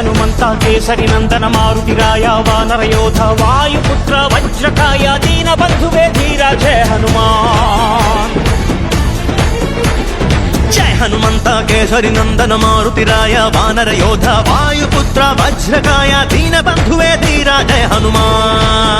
హనుమంత కేసరి నందన మారుతిరాయ వానర యోధ వాయుపుత్ర వజ్రకాయ దీన బంధువే ధీర జయ హనుమాన్. జయ హనుమంత కేసరి నందన మారుతిరాయ వానర యోధ వాయుపుత్ర వజ్రకాయ దీన బంధువే ధీర జయ హనుమాన్.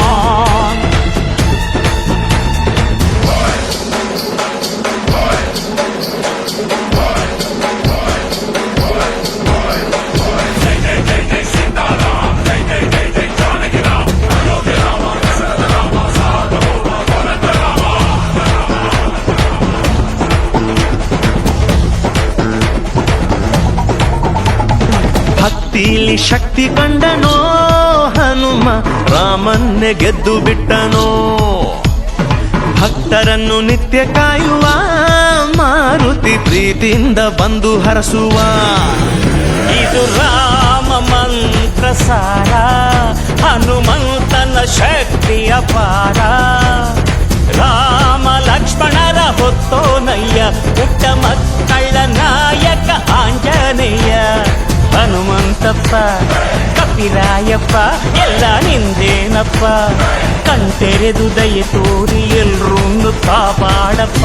ಭಕ್ತಿಲಿ ಶಕ್ತಿ ಕಂಡನೋ, ಹನುಮ ರಾಮನ್ನೆ ಗೆದ್ದು ಬಿಟ್ಟನೋ. ಭಕ್ತರನ್ನು ನಿತ್ಯ ಕಾಯುವ, ಮಾರುತಿ ಪ್ರೀತಿಯಿಂದ ಬಂದು ಹರಸುವ. ಇದು ರಾಮ ಮಂತ್ರ ಸಾರ ಹನುಮಂತನ ಶಕ್ತಿ ಅಪಾರ ಕಪಿರಾಯಪ್ಪ ಎಲ್ಲ ನಿಂದೇನಪ್ಪ ಕಣ್ತೆರೆದು ದಯೆ ತೋರಿ ಎಲ್ರೂ ಕಾಪಾಡಪ್ಪ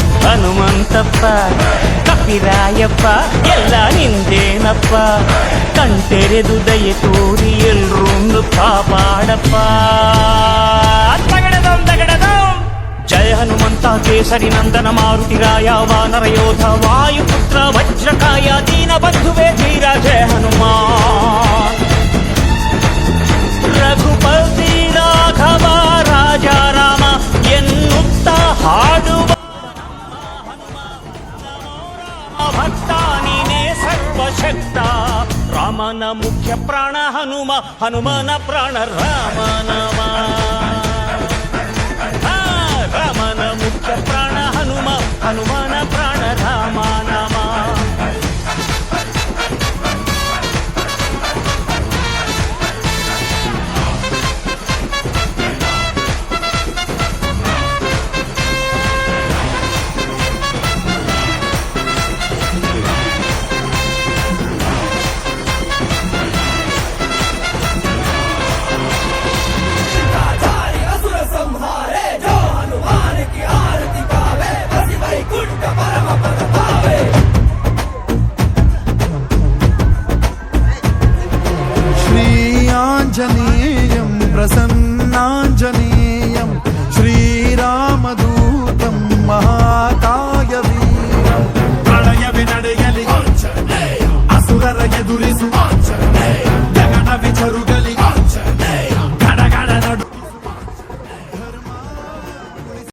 ಹನುಮಂತಪ್ಪ ಕಪಿರಾಯಪ್ಪ ಎಲ್ಲ ನಿಂದೇನಪ್ಪ ಕಣ್ತೆರೆದು ದಯೆ ತೋರಿ ಎಲ್ರೂ ಕಾಪಾಡಪ್ಪ ತಗಡದಂ ತಗಡದಂ ಜಯ ಹನುಮಂತ ಕೇಸರಿ ನಂದನ ಮಾರುತಿರಾಯ ವಾನರ ಯೋಧ ವಾಯುಪುತ್ರ ವಜ್ರಕಾಯ ದೀನ ಬಂಧುವೇ ಧೀರ ಜಯ ಹನುಮಾನ್ భక్తానినే రామన ముఖ్య ప్రాణ హనుమ హనుమన ప్రాణ రామ నమా పూజనీయం ప్రసన్న